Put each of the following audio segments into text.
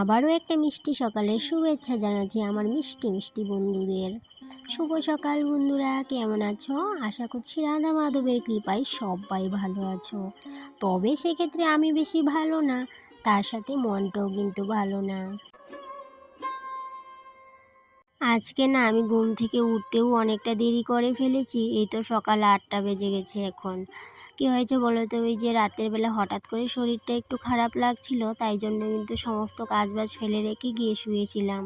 আবারও একটা মিষ্টি সকালের শুভেচ্ছা জানাচ্ছি আমার মিষ্টি মিষ্টি বন্ধুদের। শুভ সকাল বন্ধুরা, কেমন আছো? আশা করছি রাধা মাধবের কৃপায় সবাই ভালো আছো। তবে সেক্ষেত্রে আমি বেশি ভালো না, তার সাথে মনটাও কিন্তু ভালো না। আজকে না আমি ঘুম থেকে উঠতেও অনেকটা দেরি করে ফেলেছি, এই তো সকাল আটটা বেজে গেছে এখন। কি হয়েছে বলো তো? ওই যে রাতের বেলা হঠাৎ করে শরীরটা একটু খারাপ লাগছিল, তাই জন্য কিন্তু সমস্ত কাজবাজ ফেলে রেখে গিয়ে শুয়েছিলাম।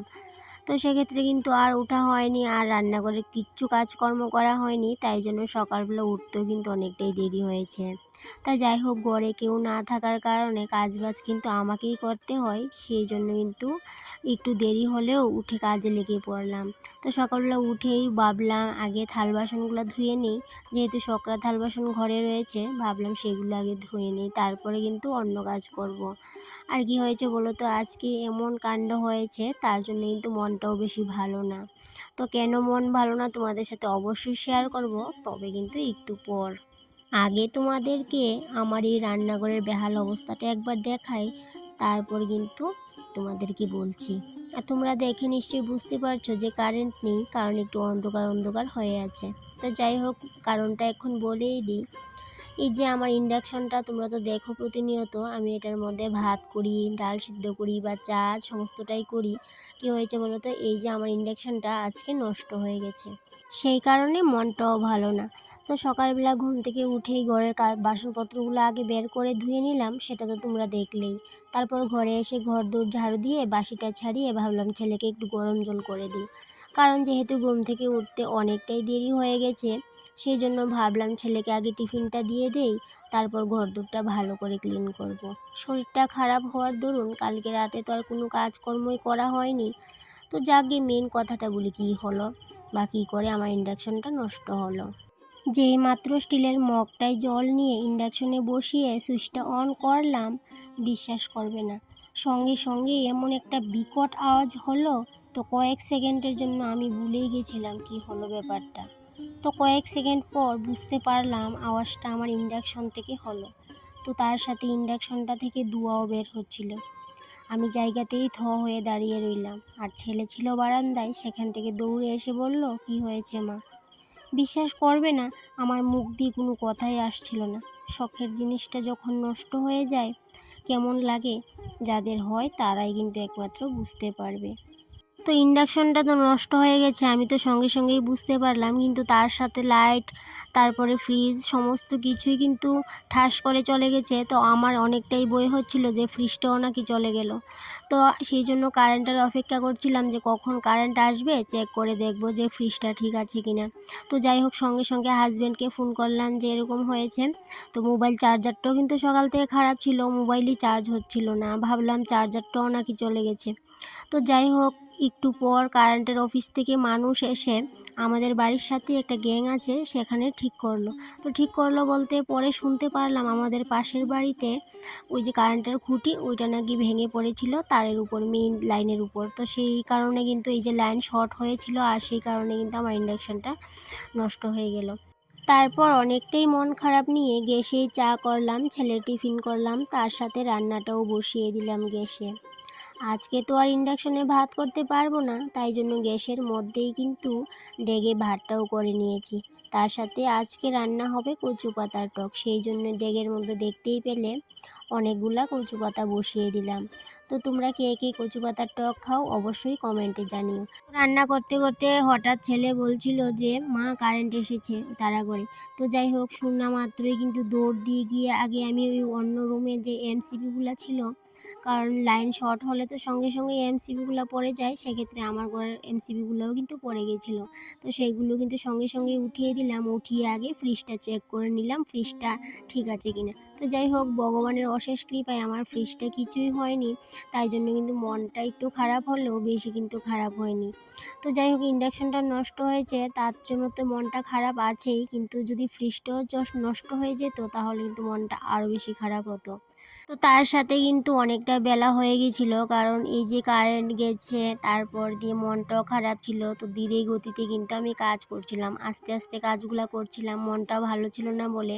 তো সেক্ষেত্রে কিন্তু আর ওঠা হয়নি, আর রান্নাঘরে কিচ্ছু কাজকর্ম করা হয়নি, তাই জন্য সকালবেলা উঠতেও কিন্তু অনেকটাই দেরি হয়েছে। তা যাই হোক, ঘরে কেউ না থাকার কারণে কাজবাজ কিন্তু আমাকেই করতে হয়। সেই জন্য কিন্তু একটু দেরি হলেও উঠে কাজে লেগে পড়লাম। তো সকালবেলা উঠেই ভাবলাম, আগে থাল বাসনগুলো ধুয়ে নিই। যেহেতু সকরা থাল বাসন ঘরে রয়েছে, ভাবলাম সেগুলো আগে ধুয়ে নিই, তারপরে কিন্তু অন্য কাজ করব। আর কি হয়েছে বলো তো, আজকে এমন কাণ্ড হয়েছে, তার জন্য কিন্তু মনটাও বেশি ভালো না। তো কেন মন ভালো না তোমাদের সাথে অবশ্যই শেয়ার করব, তবে কিন্তু একটু পর। আগে তোমাদেরকে আমার এই রান্নাঘরের বেহাল অবস্থাটা একবার দেখাই, তারপর কিন্তু তোমাদেরকে বলছি। আর তোমরা দেখে নিশ্চয়ই বুঝতে পারছ যে কারেন্ট নেই, কারণ একটু অন্ধকার অন্ধকার হয়ে আছে। তো যাই হোক, কারণটা এখন বলেই দিই। এই যে আমার ইন্ডাকশনটা তোমরা তো দেখো প্রতিনিয়ত, আমি এটার মধ্যে ভাত করি, ডাল সিদ্ধ করি বা চা সমস্তটাই করি। কি হয়েছে বলো তো? এই যে আমার ইন্ডাকশনটা আজকে নষ্ট হয়ে গেছে। সেই কারণে মনটাও ভালো না। তো সকালবেলা ঘুম থেকে উঠেই ঘরের বাসনপত্রগুলো আগে বের করে ধুয়ে নিলাম, সেটা তো তোমরা দেখলেই। তারপর ঘরে এসে ঘর দৌড় ঝাড়ু দিয়ে বাসিটা ছাড়িয়ে ভাবলাম ছেলেকে একটু গরম জল করে দিই। কারণ যেহেতু ঘুম থেকে উঠতে অনেকটাই দেরি হয়ে গেছে, সেই জন্য ভাবলাম ছেলেকে আগে টিফিনটা দিয়ে দেই, তারপর ঘর দুটা ভালো করে ক্লিন করব। শরীরটা খারাপ হওয়ার দরুন কালকে রাতে তো আর কোনো কাজকর্মই করা হয়নি। তো যাকে মেন কথাটা বলি, কী হলো বা কী করে আমার ইন্ডাকশনটা নষ্ট হলো। যেই মাত্র স্টিলের মগটায় জল নিয়ে ইন্ডাকশনে বসিয়ে সুইচটা অন করলাম, বিশ্বাস করবে না। সঙ্গে সঙ্গে এমন একটা বিকট আওয়াজ হলো, তো কয়েক সেকেন্ডের জন্য আমি ভুলেই গেছিলাম কি হলো ব্যাপারটা। তো কয়েক সেকেন্ড পর বুঝতে পারলাম আওয়াজটা আমার ইন্ডাকশন থেকে হলো। তো তার সাথে ইন্ডাকশনটা থেকে ধোঁয়াও বের হচ্ছিল। আমি জায়গাতেই থ হয়ে দাঁড়িয়ে রইলাম। আর ছেলে ছিল বারান্দায়, সেখান থেকে দৌড়ে এসে বলল, কি হয়েছে মা? বিশ্বাস করবে না, আমার মুখ দিয়ে কোনো কথাই আসছিল না। শখের জিনিসটা যখন নষ্ট হয়ে যায়, কেমন লাগে যাদের হয় তারাই কিন্তু একমাত্র বুঝতে পারবে। তো ইন্ডাকশনটা তো নষ্ট হয়ে গেছে, আমি তো সঙ্গে সঙ্গেই বুঝতে পারলাম। কিন্তু তার সাথে লাইট, তারপরে ফ্রিজ, সমস্ত কিছুই কিন্তু ঠাস করে চলে গেছে। তো আমার অনেকটাই বই হচ্ছিল যে ফ্রিজটাও নাকি চলে গেল। তো সেই জন্য কারেন্টের অপেক্ষা করছিলাম যে কখন কারেন্ট আসবে, চেক করে দেখব যে ফ্রিজটা ঠিক আছে কি না তো যাই হোক, সঙ্গে সঙ্গে হাজব্যান্ডকে ফোন করলাম যে এরকম হয়েছে। তো মোবাইল চার্জারটাও কিন্তু সকাল থেকে খারাপ ছিল, মোবাইলই চার্জ হচ্ছিল না। ভাবলাম চার্জারটাও নাকি চলে গেছে। তো যাই হোক একটু পর কারেন্টের অফিস থেকে মানুষ এসে আমাদের বাড়ির সাথে একটা গ্যাং আছে, সেখানে ঠিক করল। তো ঠিক করল বলতে পরে শুনতে পারলাম আমাদের পাশের বাড়িতে ওই যে কারেন্টের খুঁটি, ওইটা নাকি ভেঙে পড়েছিল তারের উপর মেইন লাইনের উপর। তো সেই কারণে কিন্তু এই যে লাইন শর্ট হয়েছিল আর সেই কারণে কিন্তু আমার ইন্ডাকশানটা নষ্ট হয়ে গেল। তারপর অনেকটাই মন খারাপ নিয়ে গ্যাসেই চা করলাম ছেলে টিফিন করলাম, তার সাথে রান্নাটাও বসিয়ে দিলাম গ্যাসে। আজকে তো আর ইন্ডাকশনে ভাত করতে পারব না, তাই জন্য গ্যাসের মধ্যেই কিন্তু ডেগে ভাতটাও করে নিয়েছি। তার সাথে আজকে রান্না হবে কচু পাতার টক, সেই জন্য ডেগের মধ্যে দেখতেই পেলে অনেকগুলা কচু পাতা বসিয়ে দিলাম। তো তোমরা কে কে কচু পাতার টক খাও অবশ্যই কমেন্টে জানিও। রান্না করতে করতে হঠাৎ ছেলে বলছিল যে, মা কারেন্ট এসেছে তারা করে। তো যাই হোক শুননা মাত্রই কিন্তু দৌড় দিয়ে গিয়ে আগে আমি ওই অন্য রুমে যে এমসিপিগুলো ছিল, কারণ লাইন শর্ট হলে তো সঙ্গে সঙ্গে এমসিবিগুলো পড়ে যায়, সেক্ষেত্রে আমার ঘরের এমসিবিগুলোও কিন্তু পড়ে গেছিল। তো সেইগুলো কিন্তু সঙ্গে সঙ্গে উঠিয়ে দিলাম, উঠিয়ে আগে ফ্রিজটা চেক করে নিলাম ফ্রিজটা ঠিক আছে কিনা। তো যাই হোক ভগবানের অশেষ কৃপায় আমার ফ্রিজটা কিছুই হয়নি। তাই জন্য কিন্তু মনটা একটু খারাপ হলেও বেশি কিন্তু খারাপ হয়নি। তো যাই হোক ইন্ডাকশানটা নষ্ট হয়েছে, তার জন্য তো মনটা খারাপ আছেই। কিন্তু যদি ফ্রিজটাও নষ্ট হয়ে যেত, তাহলে কিন্তু মনটা আরও বেশি খারাপ হতো। তো তার সাথে কিন্তু অনেকটা বেলা হয়ে গেছিল, কারণ এই যে কারেন্ট গেছে, তারপর দিয়ে মনটাও খারাপ ছিল, তো ধীরে গতিতে কিন্তু আমি কাজ করছিলাম, আস্তে আস্তে কাজগুলো করছিলাম মনটা ভালো ছিল না বলে।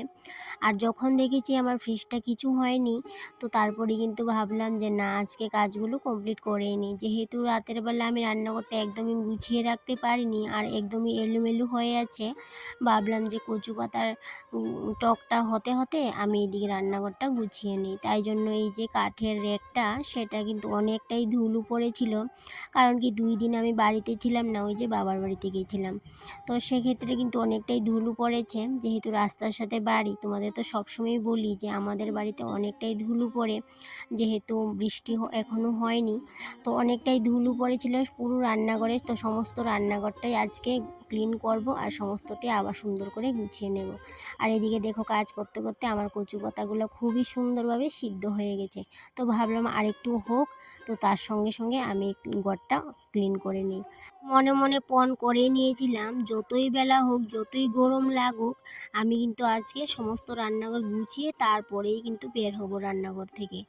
আর যখন দেখেছি আমার ফ্রিজটা কিছু হয়নি, তো তারপরে কিন্তু ভাবলাম যে না, আজকে কাজগুলো কমপ্লিট করেই নিই। যেহেতু রাতের বেলা আমি রান্নাঘরটা একদমই গুছিয়ে রাখতে পারিনি, আর একদমই এলোমেলো হয়ে আছে, ভাবলাম যে কচু পাতার টকটা হতে হতে আমি এদিকে রান্নাঘরটা গুছিয়ে নিই। তাই জন্য এই যে কাঠের রেকটা, সেটা কিন্তু অনেকটাই ধুলো পড়েছিল কারণ কি দুই দিন আমি বাড়িতে ছিলাম না, ওই যে বাবার বাড়িতে গিয়েছিলাম। তো সেক্ষেত্রে কিন্তু অনেকটাই ধুলো পড়েছে যেহেতু রাস্তার সাথে বাড়ি, তোমাদের তো সবসময় বলি যে আমাদের বাড়িতে অনেকটাই ধুলো পড়ে যেহেতু বৃষ্টি হ- এখনও হয়নি, তো অনেকটাই ধুলো পড়েছিল পুরো রান্নাঘরে। তো সমস্ত রান্নাঘরটাই আজকে ক্লিন করব আর সমস্তটি আবার সুন্দর করে গুছিয়ে নেব। আর এদিকে দেখো কাজ করতে করতে আমার কচু পাতাগুলো খুবই সুন্দরভাবে সিদ্ধ হয়ে গেছে। তো ভাবলাম আরেকটু হোক, তো তার সঙ্গে সঙ্গে আমি ঘরটা ক্লিন করে নিই। মনে মনে পণ করে নিয়েছিলাম, যতই বেলা হোক, যতই গরম লাগুক, আমি কিন্তু আজকে সমস্ত রান্নাঘর গুছিয়ে তারপরেই কিন্তু বের হব রান্নাঘর থেকে।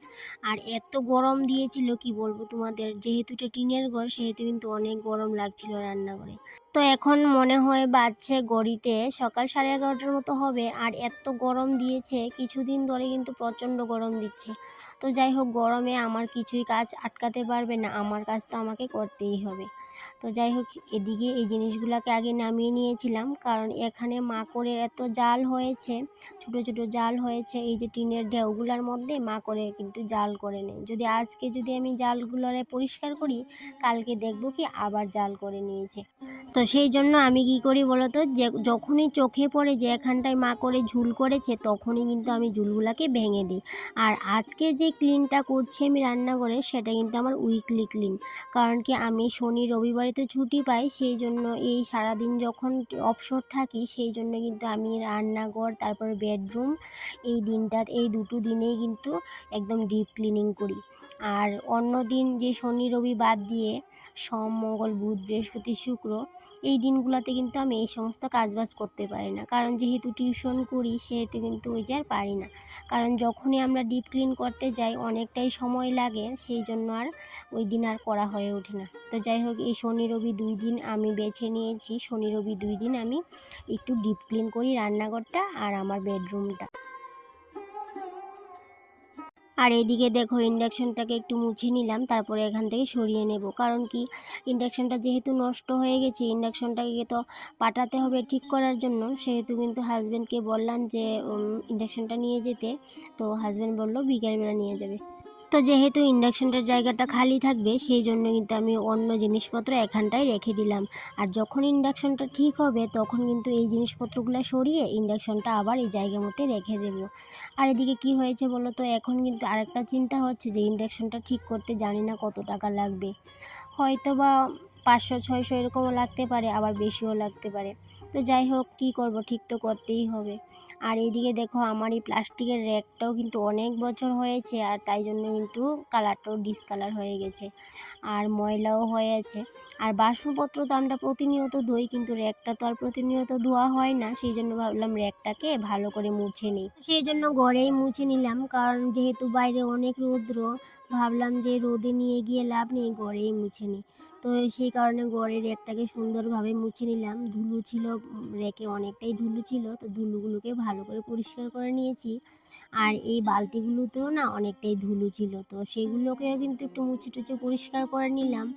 আর এত গরম দিয়েছিল, কি বলব তোমাদের? যেহেতু এটা টিনের ঘর, সেহেতু কিন্তু অনেক গরম লাগছিল রান্নাঘরে। তো এখন মনে হয় বাজছে গড়িতে, সকাল সাড়ে এগারোটার মতো হবে, আর এত গরম দিয়েছে, কিছুদিন ধরে কিন্তু প্রচণ্ড গরম দিচ্ছে। তো যাই হোক, গরমে আমার কিছুই কাজ আটকাতে পারবে না, আমার কাজ তো আমাকে করতেই হবে। তো যাই হোক, এদিকে এই জিনিসগুলোকে আগে নামিয়ে নিয়েছিলাম। কারণ এখানে মাকড়ে এত জাল হয়েছে, ছোট ছোট জাল হয়েছে, এই যে টিনের ঢেউগুলোর মধ্যে মাকড়ে কিন্তু জাল করে নেয়। যদি আজকে যদি আমি জালগুলোরে পরিষ্কার করি, কালকে দেখব কি আবার জাল করে নিয়েছে। তো সেই জন্য আমি কি করি বলতো, যে যখনই চোখে পড়ে যে এখানটায় মা করে ঝুল করেছে, তখনই কিন্তু আমি ঝুলগুলাকে ভেঙে দিই। আর আজকে যে ক্লিনটা করছি আমি রান্নাঘরে, সেটা কিন্তু আমার উইকলি ক্লিন কারণ কি আমি শনি, রবিবারে তো ছুটি পাই, সেই জন্য এই সারাদিন যখন অবসর থাকি, সেই জন্য কিন্তু আমি রান্নাঘর, তারপর বেডরুম এই দিনটা, এই দুটো দিনেই কিন্তু একদম ডিপ ক্লিনিং করি। আর অন্য দিন যে শনি, রবি বাদ দিয়ে সোম, মঙ্গল, বুধ, বৃহস্পতি, শুক্র এই দিনগুলোতে কিন্তু আমি এই সমস্ত কাজবাজ করতে পারি না। কারণ যেহেতু টিউশন করি, সেহেতু কিন্তু ওই যে আর পারি না। কারণ যখনই আমরা ডিপ ক্লিন করতে যাই, অনেকটাই সময় লাগে, সেই জন্য আর ওই দিন আর করা হয়ে ওঠে না। তো যাই হোক, এই শনি, রবি দুই দিন আমি বেছে নিয়েছি। শনি, রবি দুই দিন আমি একটু ডিপ ক্লিন করি রান্নাঘরটা আর আমার বেডরুমটা। আর এইদিকে দেখো ইন্ডাকশানটাকে একটু মুছে নিলাম, তারপরে এখান থেকে সরিয়ে নেব। কারণ কি, ইন্ডাকশানটা যেহেতু নষ্ট হয়ে গেছে, ইন্ডাকশানটাকে তো পাঠাতে হবে ঠিক করার জন্য। সেহেতু কিন্তু হাজব্যান্ডকে বললাম যে ইন্ডাকশানটা নিয়ে যেতে। তো হাজব্যান্ড বলল, বিকেলবেলা নিয়ে যাবে। তো যেহেতু ইন্ডাকশনটার জায়গাটা খালি থাকবে, সেই জন্য কিন্তু আমি অন্য জিনিসপত্র এখানটায় রেখে দিলাম। আর যখন ইন্ডাকশনটা ঠিক হবে, তখন কিন্তু এই জিনিসপত্রগুলো সরিয়ে ইন্ডাকশনটা আবার এই জায়গা মতে রেখে দেবো। আর এদিকে কি হয়েছে বলো তো? এখন কিন্তু আরেকটা চিন্তা হচ্ছে যে, ইন্ডাকশনটা ঠিক করতে জানি না কত টাকা লাগবে। হয়তো বা পাঁচশো, ছয়শো এরকমও লাগতে পারে, আবার বেশিও লাগতে পারে। তো যাই হোক, কী করব? ঠিক তো করতেই হবে। আর এইদিকে দেখো, আমার এই প্লাস্টিকের র্যাকটাও কিন্তু অনেক বছর হয়েছে, আর তাই জন্য কিন্তু কালারটাও ডিসকালার হয়ে গেছে। আর ময়লাও হয়ে আছে। আর বাসনপত্র তো আমরা প্রতিনিয়ত ধুই, কিন্তু র্যাকটা তো আর প্রতিনিয়ত ধোয়া হয় না। সেই জন্য ভাবলাম র্যাকটাকে ভালো করে মুছে নিই। সেই জন্য ঘরেই মুছে নিলাম, কারণ যেহেতু বাইরে অনেক রৌদ্র, ভাবলাম যে রোদে নিয়ে গিয়ে লাভ নেই, ঘরেই মুছে নিই। তো সেই কারণে ঘরের র্যাকটাকে সুন্দরভাবে মুছে নিলাম। ধুলো ছিল র্যাকে অনেকটাই ধুলো ছিল, তো ধুলোগুলোকে ভালো করে পরিষ্কার করে নিয়েছি। আর এই বালতিগুলোতেও না অনেকটাই ধুলো ছিল, তো সেগুলোকেও কিন্তু একটু মুছে টুছে পরিষ্কার করে নিলাম।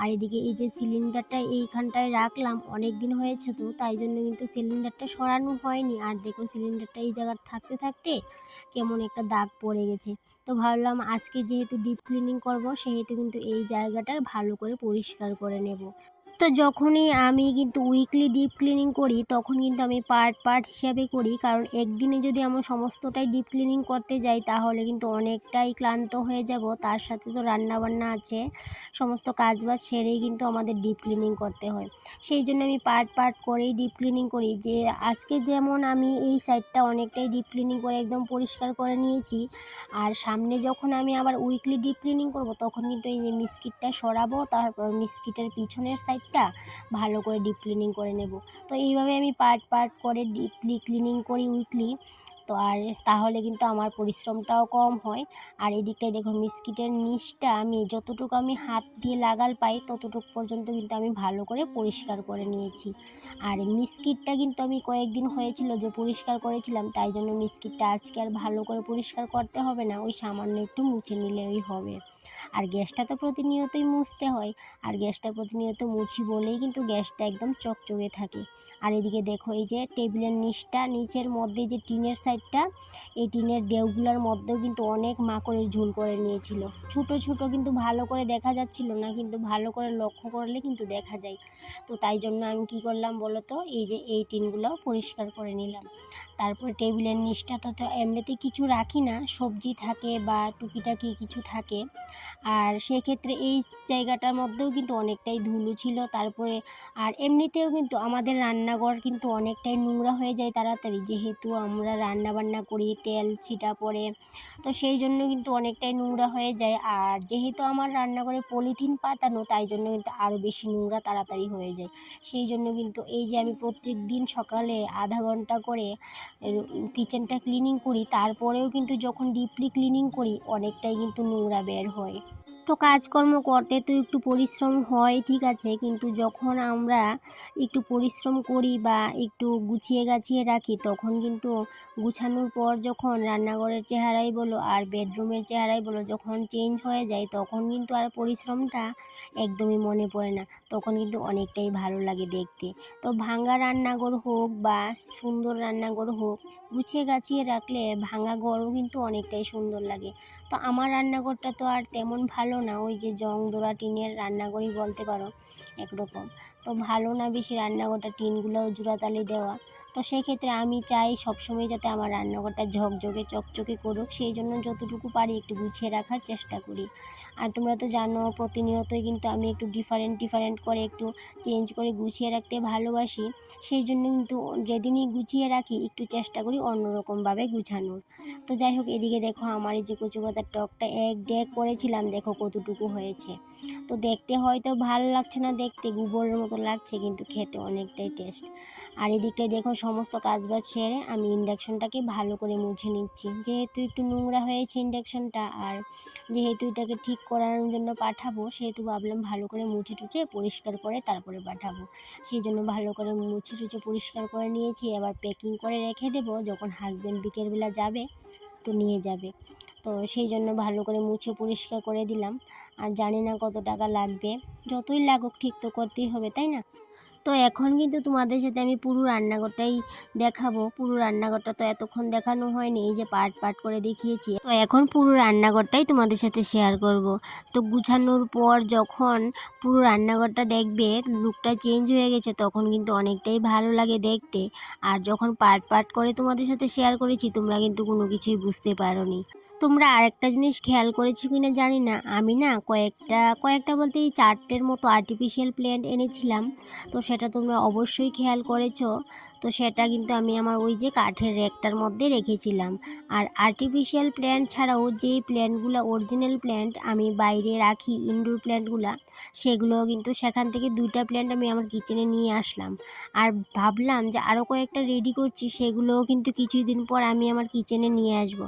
আর এদিকে এই যে সিলিন্ডারটা এইখানটায় রাখলাম অনেক দিন হয়েছে তো, তাই জন্য কিন্তু সিলিন্ডারটা সরানো হয়নি। আর দেখো সিলিন্ডারটা এই জায়গার থাকতে থাকতে কেমন একটা দাগ পড়ে গেছে। তো ভাবলাম আজকে যেহেতু ডিপ ক্লিনিং করব, সেহেতু কিন্তু এই জায়গাটা ভালো করে পরিষ্কার করে নেব। তো যখনই আমি কিন্তু উইকলি ডিপ ক্লিনিং করি, তখন কিন্তু আমি পার্ট পার্ট হিসাবে করি। কারণ একদিনে যদি আমার সমস্তটাই ডিপ ক্লিনিং করতে যাই, তাহলে কিন্তু অনেকটাই ক্লান্ত হয়ে যাব। তার সাথে তো রান্না বান্না আছে। সমস্ত কাজবাজ সেরেই কিন্তু আমাদের ডিপ ক্লিনিং করতে হয়। সেই জন্য আমি পার্ট পার্ট করেই ডিপ ক্লিনিং করি। যে আজকে যেমন আমি এই সাইডটা অনেকটাই ডিপ ক্লিনিং করে একদম পরিষ্কার করে নিয়েছি, আর সামনে যখন আমি আবার উইকলি ডিপ ক্লিনিং করব, তখন কিন্তু এই যে মিস্কিটটা সরাবো, তারপর মিস্কিটের পিছনের সাইডটা ভালো করে ডিপ ক্লিনিং করে নেব। তো এইভাবে আমি পার্ট পার্ট করে ডিপলি ক্লিনিং করি উইকলি তো আর তাহলে কিন্তু আমার পরিশ্রমটাও কম হয়। আর এদিকটায় দেখো মিস্কিটের নিচটা আমি যতটুকু আমি হাত দিয়ে লাগাল পাই, ততটুকু পর্যন্ত কিন্তু আমি ভালো করে পরিষ্কার করে নিয়েছি। আর মিস্কিটটা কিন্তু আমি কয়েকদিন হয়েছিল যে পরিষ্কার করেছিলাম, তাই জন্য মিস্কিটটা আজকে আর ভালো করে পরিষ্কার করতে হবে না, ওই সামান্য একটু মুছে নিলেই হবে। আর গ্যাসটা তো প্রতিনিয়তই মুছতে হয়। আর গ্যাসটা প্রতিনিয়ত মুছি বলেই কিন্তু গ্যাসটা একদম চকচকে থাকে। আর এদিকে দেখো, এই যে টেবিলের নিচটা, নিচের মধ্যে যে টিনের সাইডটা, এই টিনের ডেউগুলোর মধ্যেও কিন্তু অনেক মাকড়ের ঝুল করে নিয়েছিল। ছোটো ছোটো কিন্তু ভালো করে দেখা যাচ্ছিল না, কিন্তু ভালো করে লক্ষ্য করলে কিন্তু দেখা যায়। তো তাই জন্য আমি কি করলাম বলো তো এই যে এই টিনগুলো পরিষ্কার করে নিলাম। তারপর টেবিলের নিচটা তো তো এমনিতে কিছু রাখি না, সবজি থাকে বা টুকিটাকি কিছু থাকে। আর সেক্ষেত্রে এই জায়গাটার মধ্যেও কিন্তু অনেকটাই ধুলো ছিল, তারপরে আর এমনিতেও কিন্তু আমাদের রান্নাঘর কিন্তু অনেকটাই নোংরা হয়ে যায় তাড়াতাড়ি, যেহেতু আমরা রান্না বান্না করি, তেল ছিটা পড়ে, তো সেই জন্য কিন্তু অনেকটাই নোংরা হয়ে যায়। আর যেহেতু আমার রান্নাঘরে পলিথিন পাতানো, তাই জন্য কিন্তু আরও বেশি নোংরা তাড়াতাড়ি হয়ে যায়। সেই জন্য কিন্তু এই যে আমি প্রত্যেক দিন সকালে আধা ঘণ্টা করে কিচেনটা ক্লিনিং করি, তারপরেও কিন্তু যখন ডিপলি ক্লিনিং করি, অনেকটাই কিন্তু নোংরা বের হয়। তো কাজকর্ম করতে তো একটু পরিশ্রম হয়, ঠিক আছে। কিন্তু যখন আমরা একটু পরিশ্রম করি বা একটু গুছিয়ে গাছিয়ে রাখি, তখন কিন্তু গুছানোর পর যখন রান্নাঘরের চেহারাই বলো আর বেডরুমের চেহারাই বলো যখন চেঞ্জ হয়ে যায়, তখন কিন্তু আর পরিশ্রমটা একদমই মনে পড়ে না। তখন কিন্তু অনেকটাই ভালো লাগে দেখতে। তো ভাঙা রান্নাঘর হোক বা সুন্দর রান্নাঘর হোক, গুছিয়ে গাছিয়ে রাখলে ভাঙা ঘরও কিন্তু অনেকটাই সুন্দর লাগে। তো আমার রান্নাঘরটা তো আর তেমন ভালো না, ওই যে জং দোড়া টিনের রান্নাঘরই বলতে পারো একরকম। তো ভালো না বেশি রান্নাঘরটা টিনগুলো জোড়াতালি দেওয়া। তো সেক্ষেত্রে আমি চাই সবসময় যাতে আমার রান্নাঘরটা ঝকঝকে, চকচকে করুক। সেই জন্য যতটুকু পারি একটু গুছিয়ে রাখার চেষ্টা করি। আর তোমরা তো জানো, প্রতিনিয়তই কিন্তু আমি একটু ডিফারেন্ট ডিফারেন্ট করে একটু চেঞ্জ করে গুছিয়ে রাখতে ভালোবাসি। সেই জন্য কিন্তু যেদিনই গুছিয়ে রাখি, একটু চেষ্টা করি অন্যরকমভাবে গুছানোর। তো যাই হোক, এদিকে দেখো, আমার এই যে কচু পাতার টকটা এক ডেক করেছিলাম, দেখো কতটুকু হয়েছে। তো দেখতে হয়তো ভালো লাগছে না, দেখতে গোবরের মতো লাগছে, কিন্তু খেতে অনেকটাই টেস্ট আর এদিকটায় দেখো সমস্ত কাজবাজ সেরে আমি ইন্ডাকশনটাকে ভালো করে মুছে নিচ্ছি। যেহেতু একটু নোংরা হয়েছে ইন্ডাকশনটা আর যেহেতু এটাকে ঠিক করানোর জন্য পাঠাবো, সেহেতু ভাবলাম ভালো করে মুছে টুছে পরিষ্কার করে তারপরে পাঠাবো। সেই জন্য ভালো করে মুছে টুচে পরিষ্কার করে নিয়েছি। এবার প্যাকিং করে রেখে দেবো, যখন হাজব্যান্ড বিকেলবেলা যাবে তো নিয়ে যাবে। তো সেই জন্য ভালো করে মুছে পরিষ্কার করে দিলাম। আর জানি না কত টাকা লাগবে। যতই লাগুক ঠিক তো করতেই হবে, তাই না? তো এখন কিন্তু তোমাদের সাথে আমি পুরো রান্নাঘরটাই দেখাবো। পুরো রান্নাঘরটা তো এতক্ষণ দেখানো হয়নি, এই যে পার্ট পার্ট করে দেখিয়েছি। তো এখন পুরো রান্নাঘরটাই তোমাদের সাথে শেয়ার করব। তো গুছানোর পর যখন পুরো রান্নাঘরটা দেখবে লুকটা চেঞ্জ হয়ে গেছে, তখন কিন্তু অনেকটাই ভালো লাগে দেখতে। আর যখন পার্ট পার্ট করে তোমাদের সাথে শেয়ার করেছি, তোমরা কিন্তু কোনো কিছুই বুঝতে পারোনি। তোমরা আরেকটা জিনিস খেয়াল করেছ কি না জানি না। আমি না কয়েকটা কয়েকটা বলতে এই চারটের মতো আর্টিফিশিয়াল প্ল্যান্ট এনেছিলাম। তো সেটা তোমরা অবশ্যই খেয়াল করেছ। তো সেটা কিন্তু আমি আমার ওই যে কাঠের র্যাকটার মধ্যে রেখেছিলাম। আর আর্টিফিশিয়াল প্ল্যান্ট ছাড়াও যেই প্ল্যান্টগুলো অরিজিনাল প্ল্যান্ট আমি বাইরে রাখি ইনডোর প্ল্যান্টগুলো সেগুলো কিন্তু সেখান থেকে দুইটা প্ল্যান্ট আমি আমার কিচেনে নিয়ে আসলাম। আর ভাবলাম যে আরও কয়েকটা রেডি করছি, সেগুলোও কিন্তু কিছুদিন পর আমি আমার কিচেনে নিয়ে আসব।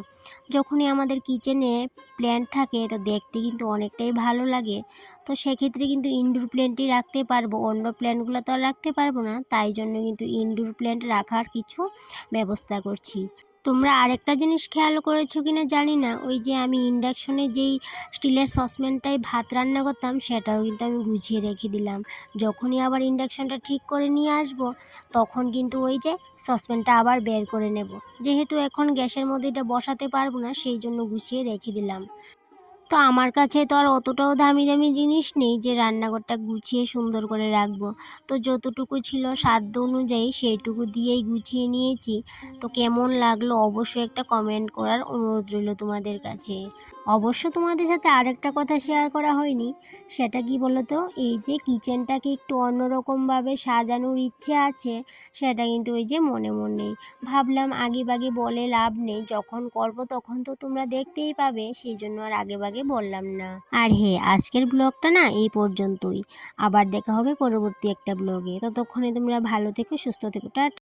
যখনই আমাদের কিচেনে প্ল্যান্ট থাকে, তো দেখতে কিন্তু অনেকটাই ভালো লাগে। তো সেক্ষেত্রে কিন্তু ইনডোর প্ল্যান্টই রাখতে পারব। অন্য প্ল্যান্টগুলো তো আর রাখতে পারব না। তাই জন্য কিন্তু ইনডোর প্ল্যান্ট রাখার কিছু ব্যবস্থা করছি। তোমরা আরেকটা জিনিস খেয়াল করেছ কি না জানি না। ওই যে আমি ইন্ডাকশনে যেই স্টিলের সসপ্যানটায় ভাত রান্না করতাম, সেটাও কিন্তু আমি গুছিয়ে রেখে দিলাম। যখনই আবার ইন্ডাকশনটা ঠিক করে নিয়ে আসব, তখন কিন্তু ওই যে সসপ্যানটা আবার বের করে নেব। যেহেতু এখন গ্যাসের মধ্যে এটা বসাতে পারব না, সেই জন্য গুছিয়ে রেখে দিলাম। তো আমার কাছে তো আর অতটাও দামি দামি জিনিস নেই যে রান্নাঘরটা গুছিয়ে সুন্দর করে রাখব। তো যতটুকু ছিল সাধ্য অনুযায়ী সেইটুকু দিয়েই গুছিয়ে নিয়েছি। তো কেমন লাগল অবশ্যই একটা কমেন্ট করার অনুরোধ রইল তোমাদের কাছে। অবশ্য তোমাদের সাথে আরেকটা কথা শেয়ার করা হয়নি, সেটা কি বলো তো এই যে কিচেনটাকে একটু অন্যরকমভাবে সাজানোর ইচ্ছে আছে, সেটা কিন্তু ওই যে মনে মনে নেই ভাবলাম আগে বাগে বলে লাভ নেই, যখন করব তখন তো তোমরা দেখতেই পাবে, সেই জন্য আর আগে বাগে বললাম না। আর হে, আজকের ব্লগটা না এই পর্যন্তই। আবার দেখা হবে পরবর্তী একটা ব্লগে। ততক্ষণে তোমরা ভালো থেকো, সুস্থ থেকো। টাটা।